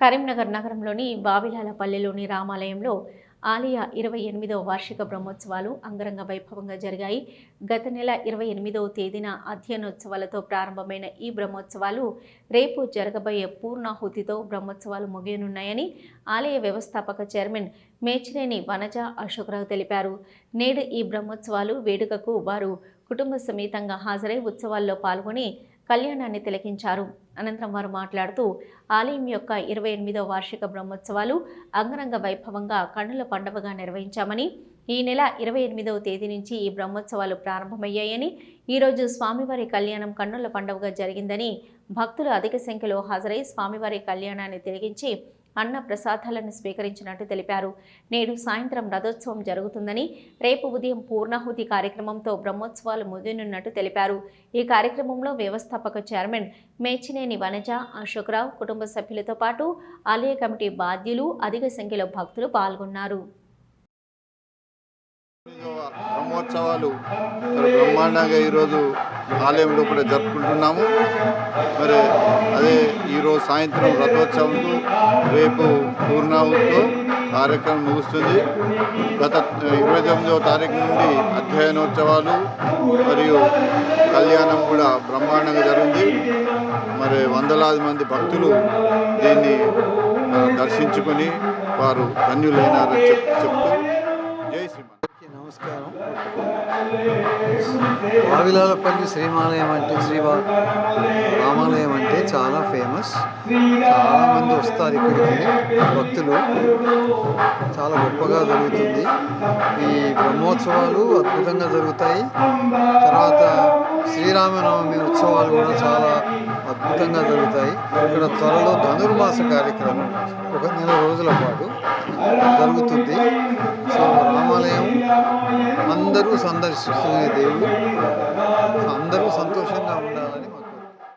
కరీంనగర్ నగరంలోని బావిలాలపల్లెలోని రామాలయంలో ఆలయ ఇరవై ఎనిమిదవ వార్షిక బ్రహ్మోత్సవాలు అంగరంగ వైభవంగా జరిగాయి. గత నెల ఇరవై ఎనిమిదవ తేదీన అధ్యయనోత్సవాలతో ప్రారంభమైన ఈ బ్రహ్మోత్సవాలు రేపు జరగబోయే పూర్ణాహుతితో బ్రహ్మోత్సవాలు ముగియనున్నాయని ఆలయ వ్యవస్థాపక చైర్మన్ మేచినేని వనజ అశోకరావు తెలిపారు. నేడు ఈ బ్రహ్మోత్సవాలు వేడుకకు వారు కుటుంబ సమేతంగా హాజరై ఉత్సవాల్లో పాల్గొని కళ్యాణాన్ని తిలకించారు. అనంతరం వారు మాట్లాడుతూ ఆలయం యొక్క ఇరవై ఎనిమిదవ వార్షిక బ్రహ్మోత్సవాలు అంగరంగ వైభవంగా కన్నుల పండవగా నిర్వహించామని ఈ నెల ఇరవై ఎనిమిదవ తేదీ నుంచి ఈ బ్రహ్మోత్సవాలు ప్రారంభమయ్యాయని ఈరోజు స్వామివారి కళ్యాణం కన్నుల పండుగగా జరిగిందని భక్తులు అధిక సంఖ్యలో హాజరై స్వామివారి కళ్యాణాన్ని తిరిగించి అన్న ప్రసాదాలను స్వీకరించినట్టు తెలిపారు. నేడు సాయంత్రం రథోత్సవం జరుగుతుందని రేపు ఉదయం పూర్ణాహుతి కార్యక్రమంతో బ్రహ్మోత్సవాలు ముదినున్నట్టు తెలిపారు. ఈ కార్యక్రమంలో వ్యవస్థాపక చైర్మన్ మేచినేని వనజ అశోక్రావు కుటుంబ సభ్యులతో పాటు ఆలయ కమిటీ బాధ్యులు అధిక సంఖ్యలో భక్తులు పాల్గొన్నారు. బ్రహ్మోత్సవాలు మరి బ్రహ్మాండంగా ఈరోజు ఆలయం లోపల జరుపుకుంటున్నాము. మరి అదే ఈరోజు సాయంత్రం రథోత్సవంతో రేపు పూర్ణాహుతో కార్యక్రమం ముగుస్తుంది. గత ఇరవై తొమ్మిదవ తారీఖు నుండి అధ్యయనోత్సవాలు మరియు కళ్యాణం కూడా బ్రహ్మాండంగా జరిగింది మరి వందలాది మంది భక్తులు దీన్ని దర్శించుకొని వారు ధన్యులైనారని చెప్ చెప్తూ నమస్కారం. ఆవిలాలపల్లి శ్రీమాలయం అంటే శ్రీ రామాలయం అంటే చాలా ఫేమస్. చాలామంది వస్తారు ఇక్కడికి. భక్తులు. చాలా గొప్పగా జరుగుతుంది. ఈ బ్రహ్మోత్సవాలు అద్భుతంగా జరుగుతాయి. తర్వాత శ్రీరామనవమి ఉత్సవాలు కూడా చాలా అద్భుతంగా జరుగుతాయి. ఇక్కడ త్వరలో ధనుర్మాస కార్యక్రమం ఒక నెల రోజుల పాటు జరుగుతుంది. అందరూ సందర్శిస్తున్న దేవుడు. అందరూ సంతోషంగా ఉండాలి